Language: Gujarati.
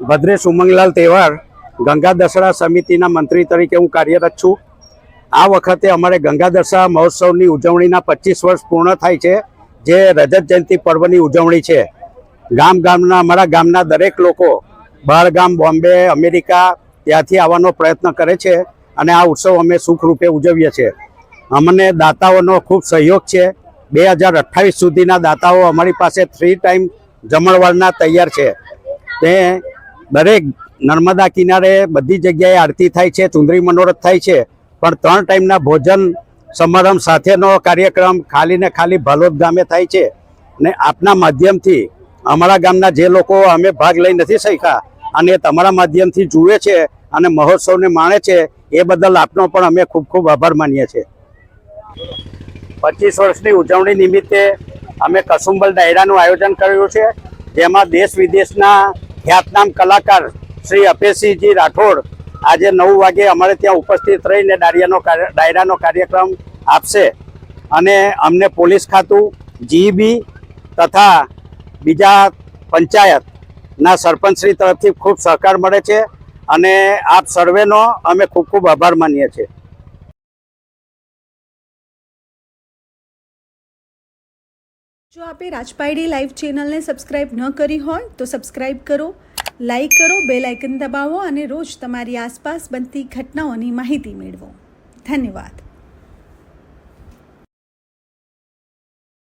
ભદ્રેશ ઉમંગલાલ તહેવાર ગંગા દશરા સમિતિના મંત્રી તરીકે હું કાર્યરત છું. આ વખતે અમારે ગંગા દશરા મહોત્સવની ઉજવણીના પચીસ વર્ષ પૂર્ણ થાય છે, જે રજત જયંતિ પર્વની ઉજવણી છે. ગામ ગામના, અમારા ગામના દરેક લોકો બહારગામ, બોમ્બે, અમેરિકા ત્યાંથી આવવાનો પ્રયત્ન કરે છે અને આ ઉત્સવ અમે સુખરૂપે ઉજવીએ છીએ. અમને દાતાઓનો ખૂબ સહયોગ છે. બે હજાર અઠ્ઠાવીસ સુધીના દાતાઓ અમારી પાસે થ્રી ટાઈમ જમણવારના તૈયાર છે. તે દરેક નર્મદા કિનારે બધી જગ્યાએ આરતી થાય છે, ચુંદરી મનોરથ થાય છે, પણ ત્રણ ટાઈમના ભોજન સમારંભ સાથેનો કાર્યક્રમ ખાલી ને ખાલી ભલોદ ગામે થાય છે. ને આપના માધ્યમથી અમારા ગામના જે લોકો અમે ભાગ લઈ નથી શક્યા અને એ તમારા માધ્યમથી જુએ છે અને મહોત્સવને માણે છે, એ બદલ આપનો પણ અમે ખૂબ ખૂબ આભાર માનીએ છીએ. પચીસ વર્ષની ઉજવણી નિમિત્તે અમે કસુંબલ ડાયરાનું આયોજન કર્યું છે, જેમાં દેશ વિદેશના ખ્યાતનામ કલાકાર શ્રી અપેશસિંહજી રાઠોડ આજે નવ વાગે અમારે ત્યાં ઉપસ્થિત રહીને ડાયરાનો ડાયરાનો કાર્યક્રમ આપશે. અને અમને પોલીસ ખાતું જીબી તથા બીજા પંચાયતના સરપંચશ્રી તરફથી ખૂબ સહકાર મળે છે. અને આપ સર્વેનો અમે ખૂબ ખૂબ આભાર માનીએ છીએ. જો આપે રાજપાયડી લાઈવ ચેનલને સબસ્ક્રાઈબ ન કરી હોય, તો સબસ્ક્રાઈબ કરો, લાઈક કરો બે લાઇકન દબાવો અને રોજ તમારી આસપાસ બનતી ઘટનાઓની માહિતી મેળવો. ધન્યવાદ.